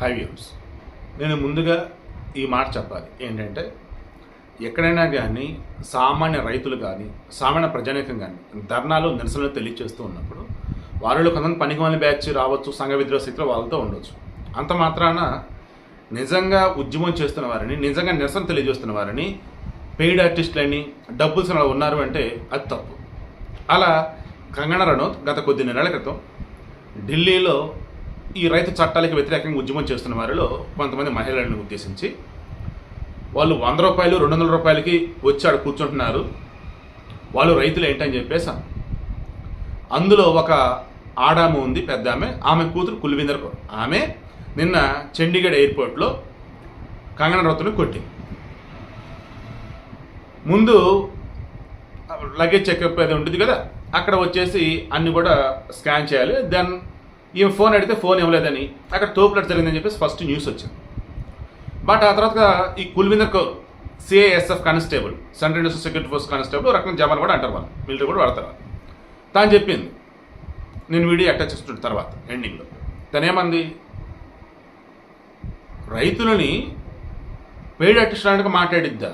High views. నేను ముందుగా ఈ మాట చెప్పాలి. ఏంటంటే ఎక్కడైనా కానీ సామాన్య రైతులు కానీ సామాన్య ప్రజానీకం కానీ ధర్నాలు నిరసనలు తెలియజేస్తూ ఉన్నప్పుడు వారిలో కొంతమంది పనికిమాలి బ్యాచ్ రావచ్చు సంఘ విద్రోహ స్థితిలో వాళ్ళతో ఉండొచ్చు. అంత మాత్రాన నిజంగా ఉద్యమం చేస్తున్న వారిని నిజంగా నిరసన తెలియజేస్తున్న వారిని పెయిడ్ ఆర్టిస్టులని డబ్బులు అలా ఉన్నారు అంటే అది తప్పు. అలా కంగనా రనౌత్ గత కొద్ది నెలల క్రితం ఢిల్లీలో ఈ రైతు చట్టాలకు వ్యతిరేకంగా ఉద్యమం చేస్తున్న వారిలో కొంతమంది మహిళలను ఉద్దేశించి వాళ్ళు వంద రూపాయలు రెండు వందల రూపాయలకి వచ్చి ఆడ కూర్చుంటున్నారు. వాళ్ళు రైతులు ఏంటని చెప్పేసి అందులో ఒక ఆడామ ఉంది పెద్ద ఆమె. ఆమె కూతురు కుల్వీందర్ ఆమె నిన్న చండీగఢ్ ఎయిర్పోర్ట్లో కంగనా రౌత్ను కొట్టింది. ముందు లగేజ్ చెకప్ అది ఉంటుంది కదా అక్కడ వచ్చేసి అన్ని కూడా స్కాన్ చేయాలి. దెన్ ఈమె ఫోన్ అడిగితే ఫోన్ ఇవ్వలేదని. అక్కడ తోపులట్ జరిగిందని చెప్పేసి ఫస్ట్ న్యూస్ వచ్చింది. బట్ ఆ తర్వాత ఈ Kulwinder Kaur CISF constable central national security force constable రకం జవాన్ కూడా అంటారు వాళ్ళు. మిలిటరీ కూడా వాడతారు తాను చెప్పింది నేను వీడియో అటాచ్ చేస్తుంటే తర్వాత ఎండింగ్లో తనేమంది రైతులని పెయిడ్ ఆర్టిస్ట్ మాట్లాడిద్దా?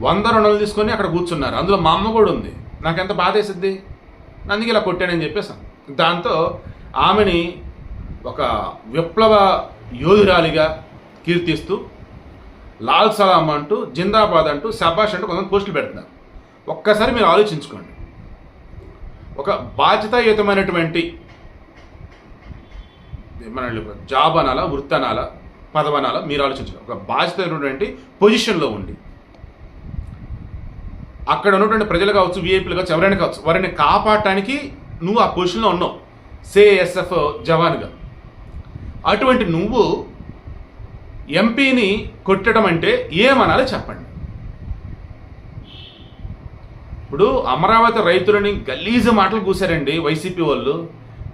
వంద రెండు వందలు తీసుకొని అక్కడ కూర్చున్నారు. అందులో మా అమ్మ కూడా ఉంది. నాకెంత బాధ వేసిద్ది అందుకే ఇలా కొట్టానని చెప్పేసాను దాంతో ఆమెని ఒక విప్లవ యోధురాలిగా కీర్తిస్తూ లాల్ సలాం అంటూ జిందాబాద్ అంటూ శబాష్ అంటూ కొంతమంది పోస్టులు పెడుతున్నారు. ఒక్కసారి మీరు ఆలోచించుకోండి. ఒక బాధ్యతాయుతమైనటువంటి మన జాబ్ అనాలా వృత్తి అనాలా పదవి మీరు ఆలోచించండి ఒక బాధ్యతమైనటువంటి పొజిషన్లో ఉండి అక్కడ ఉన్నటువంటి ప్రజలు కావచ్చు వీఐపీలు కావచ్చు ఎవరైనా కావచ్చు వారిని కాపాడటానికి నువ్వు ఆ పొజిషన్లో ఉన్నావు. సిఐఎస్ఎఫ్ జవాన్గా. అటువంటి నువ్వు ఎంపీని కొట్టడం అంటే ఏమనాలి చెప్పండి. ఇప్పుడు అమరావతి రైతులని గలీజు మాటలు కూశారండి వైసీపీ వాళ్ళు.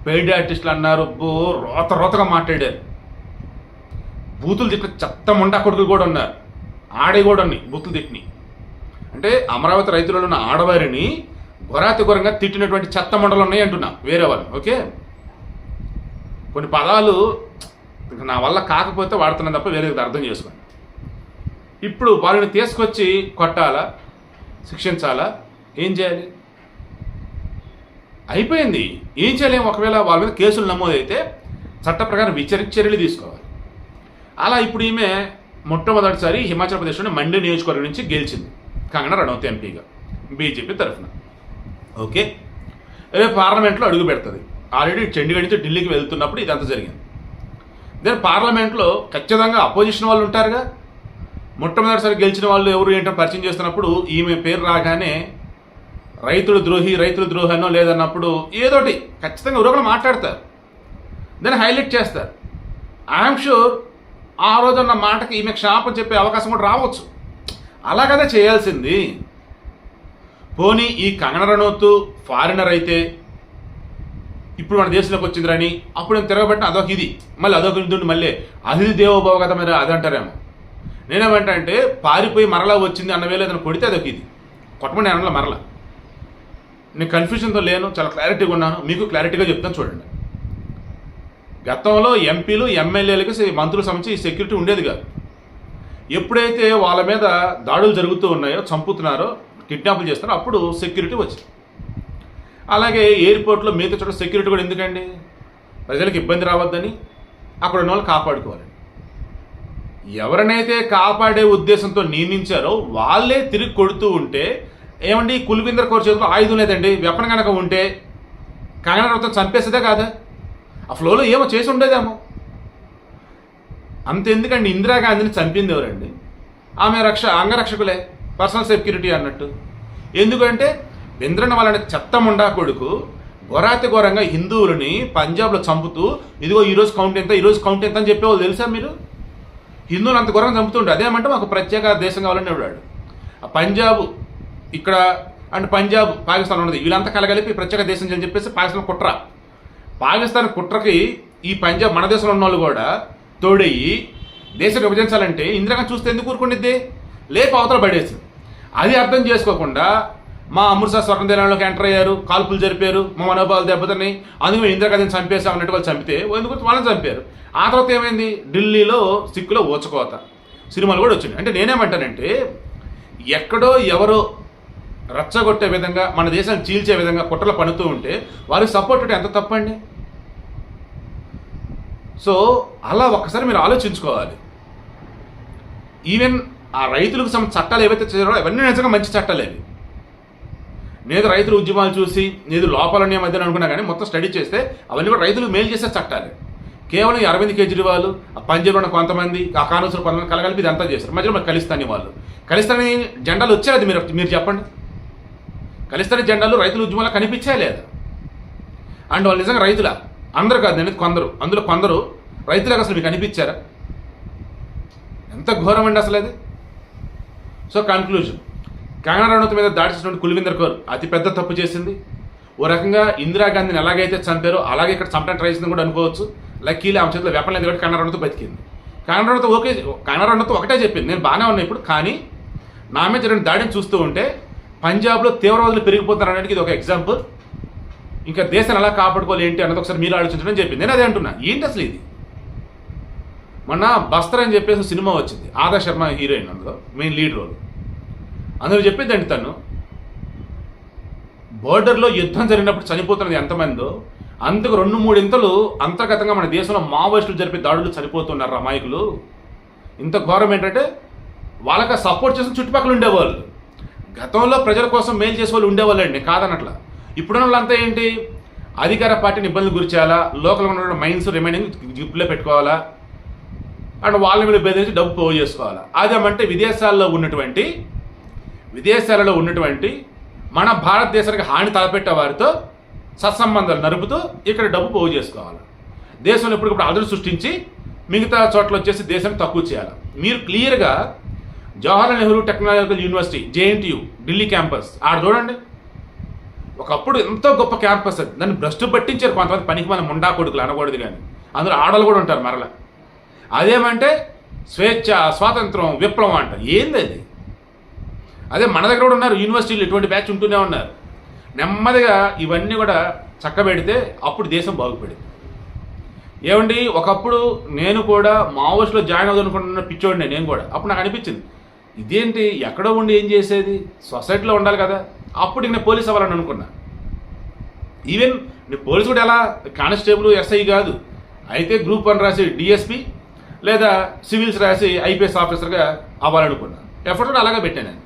పెయిడ్ ఆర్టిస్టులు అన్నారు బో రోత రోతగా మాట్లాడారు. బూతులు తిట్టిన చెత్త ముండా కొడుకులు కూడా ఉన్నారు. ఆడే కూడా ఉన్నాయి బూతులు తిట్టిని అంటే అమరావతి రైతులలో ఉన్న ఆడవారిని గొరాతి గురంగా తిట్టినటువంటి చెత్త మండలు ఉన్నాయి అంటున్నా వేరే వాళ్ళు. ఓకే? కొన్ని పదాలు నా వల్ల కాకపోతే వాడుతున్నాను తప్ప వేరే అర్థం చేసుకోండి ఇప్పుడు వాళ్ళని తీసుకొచ్చి కొట్టాలా? శిక్షించాలా? ఏం చేయాలి? అయిపోయింది. ఏం చేయలేము. ఒకవేళ వాళ్ళ మీద కేసులు నమోదైతే చట్ట ప్రకారం విచరి చర్యలు తీసుకోవాలి. అలా ఇప్పుడు ఈమె మొట్టమొదటిసారి హిమాచల్ ప్రదేశ్లోని మండి నియోజకవర్గం నుంచి గెలిచింది. కంగనా రనౌత్ ఎంపీగా. బీజేపీ తరఫున. ఓకే? రేపు పార్లమెంట్లో అడుగు పెడుతుంది. ఆల్రెడీ చండీగఢ్ నుంచి ఢిల్లీకి వెళ్తున్నప్పుడు ఇదంతా జరిగింది. దెన్ పార్లమెంట్లో ఖచ్చితంగా అపోజిషన్ వాళ్ళు ఉంటారుగా. మొట్టమొదటిసారి గెలిచిన వాళ్ళు ఎవరు ఏంటో పరిచయం చేస్తున్నప్పుడు ఈమె పేరు రాగానే రైతులు ద్రోహి రైతులు ద్రోహి అనో లేదన్నప్పుడు ఏదోటి ఖచ్చితంగా ఎవరో మాట్లాడతారు. దాన్ని హైలైట్ చేస్తారు. ఐఎమ్ షూర్ ఆ రోజున్న మాటకి ఈమె క్షాపం చెప్పే అవకాశం కూడా రావచ్చు. అలా కదా చేయాల్సింది. పోనీ ఈ కంగన రనౌత్ ఫారినర్ అయితే ఇప్పుడు మన దేశంలోకి వచ్చిందిరని అప్పుడు నేను తిరగబట్టిన అదొక ఇది. మళ్ళీ అదొక ఇది మళ్ళీ అతిథి దేవోభవ మరి అది అంటారేమో నేనేమంటే పారిపోయి మరలా వచ్చింది అన్న వేళ ఏదైనా కొడితే అదొక ఇది. కొట్టమని నేను అనలా మరలా. నేను కన్ఫ్యూషన్తో లేను చాలా క్లారిటీగా ఉన్నాను. మీకు క్లారిటీగా చెప్తాను చూడండి. గతంలో ఎంపీలు ఎమ్మెల్యేలకి సే- మంత్రులకు సంబంధించి ఈ సెక్యూరిటీ ఉండేది కాదు. ఎప్పుడైతే వాళ్ళ మీద దాడులు జరుగుతూ ఉన్నాయో చంపుతున్నారో కిడ్నాపులు చేస్తున్నారో అప్పుడు సెక్యూరిటీ వచ్చింది. అలాగే ఎయిర్పోర్ట్లో మిగతా చోట సెక్యూరిటీ కూడా ఎందుకండి? ప్రజలకు ఇబ్బంది రావద్దని అక్కడ ఉన్న వాళ్ళు కాపాడుకోవాలి. ఎవరినైతే కాపాడే ఉద్దేశంతో నియమించారో వాళ్ళే తిరిగి కొడుతూ ఉంటే ఏమండి కుల్విందర్ కౌర్ చేతిలో ఆయుధం లేదండి వెపన్ కనుక ఉంటే కంగనా రౌత్ చంపేసేదే కాదా? ఆ ఫ్లోలో ఏమో చేసి ఉండేదేమో. అంత ఎందుకండి ఇందిరాగాంధీని చంపింది ఎవరండి? ఆమె రక్ష అంగరక్షకులే పర్సనల్ సెక్యూరిటీ అన్నట్టు. ఎందుకంటే ఇంద్రన వాళ్ళని చెత్తముండా కొడుకు ఘోరాతి ఘోరంగా హిందువులని పంజాబ్లో చంపుతూ ఇదిగో ఈరోజు కౌంట్ ఎంత ఈరోజు కౌంట్ ఎంత అని చెప్పేవాళ్ళు తెలుసా మీరు? హిందువులు అంత ఘోరంగా చంపుతుండే అదేమంటే మాకు ప్రత్యేక దేశం కావాలని అడిగాడు పంజాబ్ ఇక్కడ అండ్ పంజాబ్ పాకిస్తాన్ ఉన్నది. వీళ్ళంతా కలగలిపి ప్రత్యేక దేశం అని చెప్పేసి పాకిస్తాన్ కుట్ర. పాకిస్తాన్ కుట్రకి ఈ పంజాబ్ మన దేశంలో ఉన్న వాళ్ళు కూడా తోడయ్యి దేశం విభజించాలంటే ఇందిరాగా చూస్తే ఎందుకు ఊరుకుండిద్ది? లేపు అవతల పడేసింది. అది అర్థం చేసుకోకుండా మా అమృత్సర్ స్వర్ణదేశంలోకి ఎంటర్ అయ్యారు. కాల్పులు జరిపారు. మా మనోభావాలు దెబ్బతిన్నాయి. అందుకు మేము ఇందిరాగాంధీని చంపేసాం అన్నట్టు వాళ్ళు చంపితే ఎందుకు వాళ్ళని చంపారు? ఆ తర్వాత ఏమైంది? ఢిల్లీలో సిక్కులో ఊచకోత సినిమాలు కూడా వచ్చినాయి. అంటే నేనేమంటానంటే ఎక్కడో ఎవరో రచ్చగొట్టే విధంగా మన దేశాన్ని చీల్చే విధంగా కుట్రలు పనుతూ ఉంటే వారికి సపోర్ట్ ఉంటే ఎంత తప్పండి? సో అలా ఒక్కసారి మీరు ఆలోచించుకోవాలి. ఈవెన్ ఆ రైతులకు సంబంధించిన చట్టాలు ఏవైతే చేశారో అవన్నీ నిజంగా మంచి చట్టాలు అవి లేదు రైతుల ఉద్యమాలు చూసి నేను లోపాలనే మధ్యన అనుకున్నా కానీ మొత్తం స్టడీ చేస్తే అవన్నీ కూడా రైతులు మేలు చేసే చట్టాలు. కేవలం అరవింద్ కేజ్రీవాల్ ఆ పంజాబ్లో ఉన్న కొంతమంది ఆ కానూసులు కొంతమంది కలగలిపి ఇదంతా చేస్తారు మధ్యలో మరి కలిస్తాని వాళ్ళు. కలిస్తాని జెండాలు వచ్చేది మీరు మీరు చెప్పండి. కలిస్తాని జెండాలు రైతుల ఉద్యమాలు కనిపించా లేదా? అండ్ వాళ్ళు నిజంగా రైతుల? అందరు కాదు నేను కొందరు. అందులో కొందరు రైతులకు అసలు మీకు అనిపించారా? ఎంత ఘోరం అండి అసలు అది? సో కన్క్లూజన్ కంగనా రనౌత్ మీద దాడి చేసినటువంటి కుల్వీందర్ కౌర్ అతి పెద్ద తప్పు చేసింది. ఓ రకంగా ఇందిరాగాంధీని ఎలాగైతే చంపారో అలాగే ఇక్కడ చంపడానికి ట్రై చేసింది కూడా అనుకోవచ్చు. లక్కీలీ ఆమె చేతిలో వెపన్ లేదు కాబట్టి కంగనా రనౌత్ బతికింది. కంగనా రనౌత్ ఓకే కంగనా రనౌత్ ఒకటే చెప్పింది. నేను బాగానే ఉన్నా ఇప్పుడు కానీ నా మీద జరిగిన దాడిని చూస్తూ ఉంటే పంజాబ్లో తీవ్రవాదులు పెరిగిపోతున్నారు అనేది ఇది ఒక ఎగ్జాంపుల్ ఇంకా దేశాన్ని ఎలా కాపాడుకోవాలి ఏంటి అన్నది ఒకసారి మీరు ఆలోచించడం చెప్పింది. నేను అదే అంటున్నా. ఏంటి అసలు ఇది. మొన్న బస్తర్ అని చెప్పేసి సినిమా వచ్చింది. ఆదా శర్మ హీరోయిన్ అందులో మెయిన్ లీడ్ రోల్ అందులో చెప్పేదండి తను? బోర్డర్లో యుద్ధం జరిగినప్పుడు చనిపోతున్నది ఎంతమందో అందుకు రెండు మూడు ఇంతలు అంతర్గతంగా మన దేశంలో మావోయిస్టులు జరిపే దాడులు చనిపోతున్నారు అమాయకులు ఇంత ఘోరం ఏంటంటే వాళ్ళకి సపోర్ట్ చేసిన చుట్టుపక్కల ఉండేవాళ్ళు. గతంలో ప్రజల కోసం మేలు చేసే వాళ్ళు ఉండేవాళ్ళండి కాదనట్లా. ఇప్పుడున్న వాళ్ళంతా ఏంటి? అధికార పార్టీని ఇబ్బందులు గురి చేయాలా? లోకల్ ఉన్న మైండ్స్ రిమైనింగ్ జిప్పులో పెట్టుకోవాలా? అండ్ వాళ్ళ మీద బెదిరించి డబ్బు పోగు చేసుకోవాలా? అదేమంటే విదేశాల్లో ఉన్నటువంటి విదేశాలలో ఉన్నటువంటి మన భారతదేశానికి హాని తలపెట్టే వారితో సత్సంబంధాలు నరుపుతూ ఇక్కడ డబ్బు పోగు చేసుకోవాలి. దేశంలో ఎప్పటికప్పుడు అదులు సృష్టించి మిగతా చోట్ల వచ్చేసి దేశం తక్కువ చేయాలి. మీరు క్లియర్గా Jawaharlal Nehru technological university JNTU Delhi campus ఆడ చూడండి. ఒకప్పుడు ఎంతో గొప్ప క్యాంపస్ అది. దాన్ని భ్రష్టు పట్టించారు కొంతమంది పనికి మన ముండా కొడుకులు అనకూడదు కానీ. అందులో ఆడలు కూడా ఉంటారు మరలా. అదేమంటే స్వేచ్ఛ స్వాతంత్రం విప్లవం అంట. ఏంది అది? అదే మన దగ్గర కూడా ఉన్నారు యూనివర్సిటీలు ఇటువంటి బ్యాచ్ ఉంటూనే ఉన్నారు. నెమ్మదిగా ఇవన్నీ కూడా చక్కబెడితే అప్పుడు దేశం బాగుపడింది. ఏమండి ఒకప్పుడు నేను కూడా మావోస్ట్లో జాయిన్ అవుదాం అనుకుంటున్న పిచ్చోడిని నేను కూడా. అప్పుడు నాకు అనిపించింది ఇదేంటి ఎక్కడో ఉండి ఏం చేసేది? సొసైటీలో ఉండాలి కదా. అప్పుడు నేను పోలీస్ అవ్వాలని అనుకున్నా. ఈవెన్ నేను పోలీస్ కూడా ఎలా కానిస్టేబుల్ ఎస్ఐ కాదు. అయితే గ్రూప్ వన్ రాసి డిఎస్పి లేదా సివిల్స్ రాసి ఐపీఎస్ ఆఫీసర్గా అవ్వాలనుకున్నా. ఎఫర్ట్ కూడా అలాగే పెట్టాను నేను.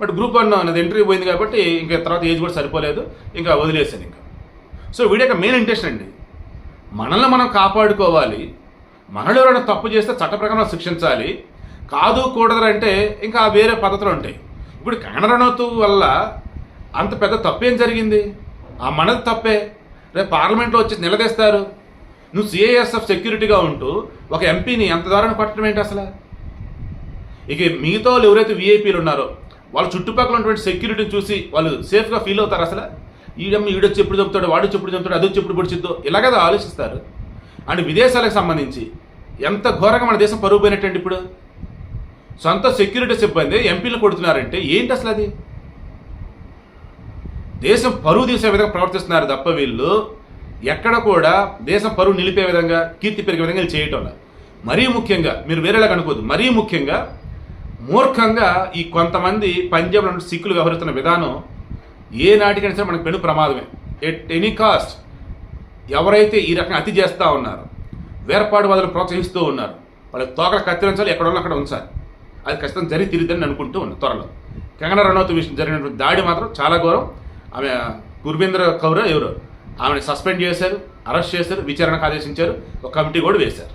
బట్ గ్రూప్ వన్ నాది ఎంట్రీ పోయింది కాబట్టి ఇంకా తర్వాత ఏజ్ కూడా సరిపోలేదు ఇంకా వదిలేసాను ఇంకా. సో వీడి యొక్క మెయిన్ ఇంట్రెస్ట్ అండి మనల్ని మనం కాపాడుకోవాలి మనలో ఎవరైనా తప్పు చేస్తే చట్ట ప్రకారం శిక్షించాలి కాదు కూడదు అంటే ఇంకా వేరే పద్ధతులు ఉంటాయి. ఇప్పుడు కన్నడనోతు వల్ల అంత పెద్ద తప్పేం జరిగింది? ఆ మనది తప్పే. రేపు పార్లమెంట్లో వచ్చి నిలదీస్తారు. నువ్వు సిఐఎస్ఎఫ్ సెక్యూరిటీగా ఉంటూ ఒక ఎంపీని ఎంత దారుణ పట్టడం ఏంటి అసలు? ఇక మిగతా వాళ్ళు ఎవరైతే విఐపీలు ఉన్నారో వాళ్ళ చుట్టుపక్కల ఉన్నటువంటి సెక్యూరిటీని చూసి వాళ్ళు సేఫ్గా ఫీల్ అవుతారు అసలు? ఈడమ్మ ఈడొచ్చి ఎప్పుడు చెప్తాడు వాడు చెప్పుడు చెప్తాడు అది వచ్చి ఎప్పుడు పొడిచిద్దో? ఇలా ఆలోచిస్తారు. అండ్ విదేశాలకు సంబంధించి ఎంత ఘోరంగా మన దేశం పరుగు పోయినట్టండి ఇప్పుడు? సొంత సెక్యూరిటీ సిబ్బంది ఎంపీలు కొడుతున్నారంటే ఏంటి అసలు అది? దేశం పరువు తీసే విధంగా ప్రవర్తిస్తున్నారు తప్ప వీళ్ళు ఎక్కడ కూడా దేశం పరువు నిలిపే విధంగా కీర్తి పెరిగే విధంగా వీళ్ళు చేయటం మరీ ముఖ్యంగా మీరు వేరేలాగా అనుకోవద్దు మరీ ముఖ్యంగా మూర్ఖంగా ఈ కొంతమంది పంజాబ్లో సిక్కులు వ్యవహరిస్తున్న విధానం ఏ నాటికైనా సరే మనకు పెను ప్రమాదమే. ఎట్ ఎనీ కాస్ట్ ఎవరైతే ఈ రకంగా అతి చేస్తూ ఉన్నారు వేర్పాటు వాదులు ప్రోత్సహిస్తూ ఉన్నారు వాళ్ళ తోకలు కత్తిరించాలి ఎక్కడ ఉన్నా అక్కడ ఉంచాలి. అది ఖచ్చితంగా జరిగి తీరుద్దని అనుకుంటూ ఉన్నాను త్వరలో. కంగనా రనౌత్ విషయం జరిగినటువంటి దాడి మాత్రం చాలా ఘోరం. ఆమె గుర్బేంద్ర కౌర ఎవరు? ఆమెను సస్పెండ్ చేశారు అరెస్ట్ చేశారు విచారణకు ఆదేశించారు ఒక కమిటీ కూడా వేశారు.